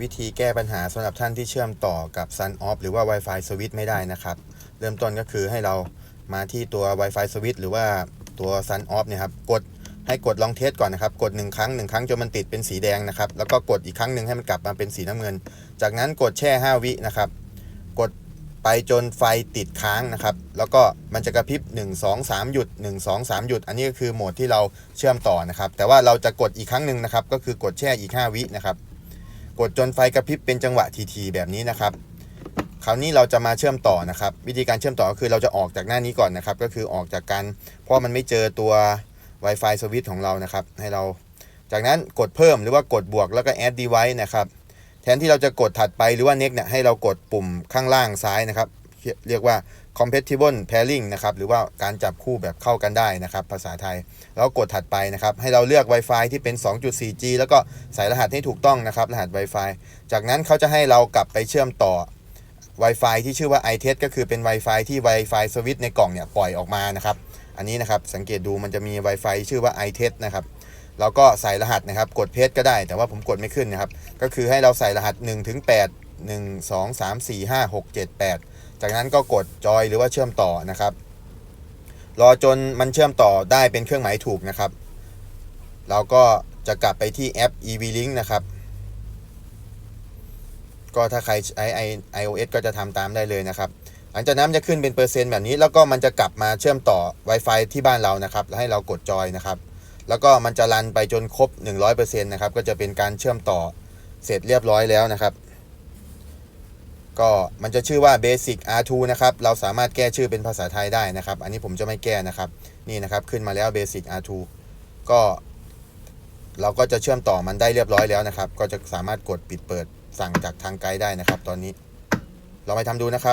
วิธีแก้ปัญหาสำหรับท่านที่เชื่อมต่อกับ Sun Off หรือว่า Wi-Fi Switch ไม่ได้นะครับ เริ่มต้นก็คือให้เรามาที่ตัว Wi-Fi Switch หรือว่าตัว Sun Off เนี่ยครับกดให้กดลองเทสก่อนนะครับ กด 1 ครั้ง 1 ครั้งจนมันติดเป็นสีแดงนะครับ แล้วก็กดอีกครั้งหนึ่งให้มันกลับมาเป็นสีน้ำเงิน จากนั้นกดแช่ 5 วินะครับ กดไปจนไฟติดค้างนะครับ แล้วก็มันจะกระพริบ 1 2 3 หยุด 1 2 3 หยุด อันนี้ก็คือโหมดที่เราเชื่อมต่อนะครับ แต่ว่าเราจะกดอีกครั้งหนึ่งนะครับ ก็คือกดแช่อีก 5 วินะครับ กดจนไฟกระพริบเป็นจังหวะทีๆแบบนี้นะครับ คราวนี้เราจะมาเชื่อมต่อนะครับ วิธีการเชื่อมต่อก็คือเราจะออกจากหน้านี้ก่อนนะครับ ก็คือออกจากการเพราะมันไม่เจอตัว Wi-Fi สวิตช์ของเรานะครับ ให้เราจากนั้นกดเพิ่มหรือว่ากดบวกแล้วก็ add device นะครับ แทนที่เราจะกดถัดไปหรือว่า next เนี่ยให้เรากดปุ่มข้างล่างซ้ายนะครับ เรียกว่า compatible pairing นะครับหรือว่าการจับคู่แบบเข้ากันได้นะครับภาษาไทย แล้วกดถัดไปนะครับให้เราเลือก Wi-Fi ที่เป็น 2.4G แล้วก็ใส่รหัสให้ถูกต้องนะครับรหัส Wi-Fi จากนั้นเขาจะให้เรากลับไปเชื่อมต่อ Wi-Fi ที่ชื่อว่า iTest ก็คือเป็น Wi-Fi ที่ Wi-Fi สวิตในกล่องเนี่ยปล่อยออกมานะครับอันนี้นะครับสังเกตดูมันจะมี Wi-Fi ชื่อว่า iTest นะครับเราก็ใส่รหัสนะครับ กดเพจก็ได้แต่ว่าผมกดไม่ขึ้นนะครับ ก็คือให้เราใส่รหัส1ถึง8 1 2 3 4 5 6 7 8 จากนั้นก็กดจอยหรือว่าเชื่อมต่อนะครับ รอจนมันเชื่อมต่อได้เป็นเครื่องหมายถูกนะครับ เราก็จะกลับไปที่แอป EV-Link นะครับ ก็ถ้าใครใช้ iOS ก็จะทำตามได้เลยนะครับ หลังจากนั้นจะขึ้นเป็นเปอร์เซ็นต์แบบนี้ แล้วก็มันจะกลับมาเชื่อมต่อ Wi-Fi ที่บ้านเรานะครับแล้วให้เรากดจอยนะครับแล้วก็มันจะรันไปจนครบ 100%นะครับ ก็จะเป็นการเชื่อมต่อเสร็จเรียบร้อยแล้วนะครับ ก็มันจะชื่อว่า Basic R2 นะครับ เราสามารถแก้ชื่อเป็นภาษาไทยได้นะครับ อันนี้ผมจะไม่แก้นะครับ นี่นะครับ ขึ้นมาแล้ว Basic R2 ก็ เราก็จะเชื่อมต่อมันได้เรียบร้อยแล้วนะครับ ก็จะสามารถกดปิดเปิดสั่งจากทางไกด์ได้นะครับ ตอนนี้ เราไปทำดูนะครับ